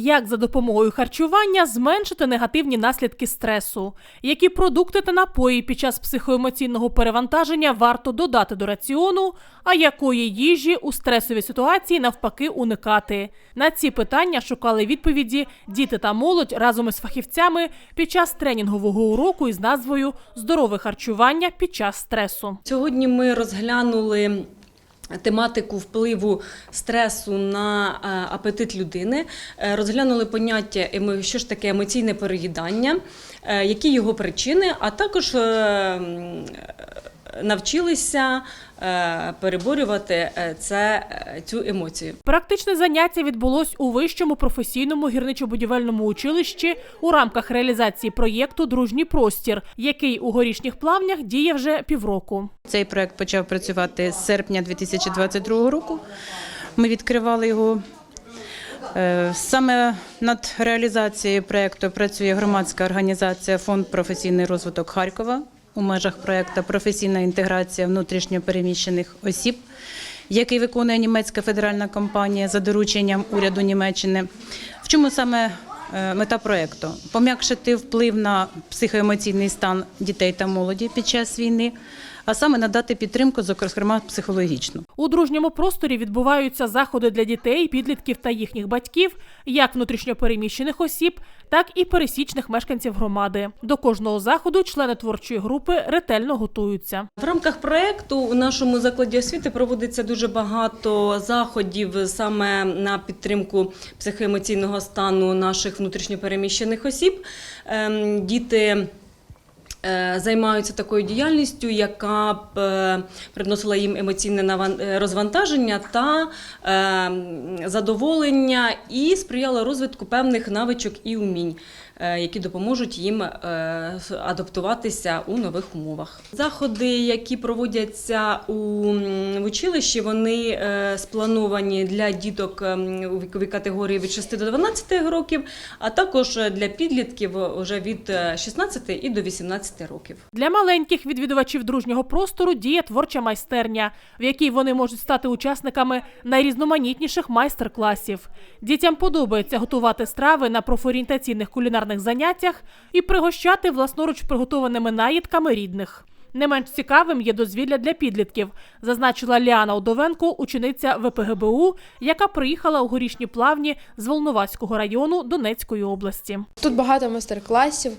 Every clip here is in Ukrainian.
Як за допомогою харчування зменшити негативні наслідки стресу? Які продукти та напої під час психоемоційного перевантаження варто додати до раціону? А якої їжі у стресовій ситуації навпаки уникати? На ці питання шукали відповіді діти та молодь разом із фахівцями під час тренінгового уроку із назвою Здорове харчування під час стресу. Сьогодні ми розглянули тематику впливу стресу на е, апетит людини, Е, розглянули поняття, що ж таке емоційне переїдання, е, які його причини, а також навчилися е, переборювати е, це, е, цю емоцію. Практичне заняття відбулось у вищому професійному гірничо-будівельному училищі у рамках реалізації проєкту Дружній простір, який у горішніх плавнях діє вже півроку. Цей проект почав працювати з серпня 2022 року. Ми відкривали його. Саме над реалізацією проекту працює громадська організація Фонд професійний розвиток Харкова у межах проекту Професійна інтеграція внутрішньопереміщених осіб, який виконує німецька федеральна компанія за дорученням уряду Німеччини. В чому саме е, мета проекту? Пом'якшити вплив на психоемоційний стан дітей та молоді під час війни, а саме надати підтримку, зокрема психологічну. У дружньому просторі відбуваються заходи для дітей, підлітків та їхніх батьків, як внутрішньопереміщених осіб, так і пересічних мешканців громади. До кожного заходу члени творчої групи ретельно готуються. В рамках проекту у нашому закладі освіти проводиться дуже багато заходів саме на підтримку психоемоційного стану наших внутрішньопереміщених осіб. Ем, Діти займаються такою діяльністю, яка б е, приносила їм емоційне е, розвантаження та е, задоволення і сприяла розвитку певних навичок і умінь. Е, Які допоможуть їм е, адаптуватися у нових умовах. Заходи, які проводяться у училищі, вони е, сплановані для діток ем, у віковій категорії від 6 до 12 років, а також для підлітків уже від е, 16 і до 18 років. Для маленьких відвідувачів дружнього простору діє творча майстерня, в якій вони можуть стати учасниками найрізноманітніших майстер-класів. Дітям подобається готувати страви на профорієнтаційних кулінарних заняттях і пригощати власноруч приготованими наїдками рідних. Не менш цікавим є дозвілля для підлітків, зазначила Ліана Удовенко, учениця ВПГБУ, яка приїхала у горішні плавні з Волноваського району Донецької області. Тут багато майстер-класів.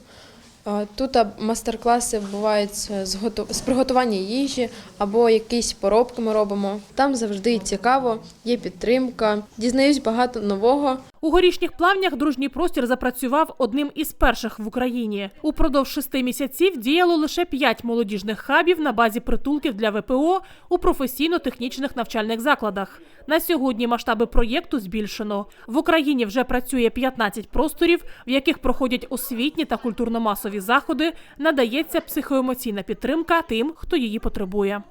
Е, Тут майстер-класи бувають з, з з приготування їжі або якісь поробки ми робимо. Там завжди цікаво, є підтримка, дізнаюсь багато нового. У горішніх плавнях дружній простір запрацював одним із перших в Україні. Упродовж шести місяців діяло лише п'ять молодіжних хабів на базі притулків для ВПО у професійно-технічних навчальних закладах. На сьогодні масштаби проєкту збільшено. В Україні вже працює 15 просторів, в яких проходять освітні та культурно-масові заходи. Надається психоемоційна підтримка тим, хто її потребує.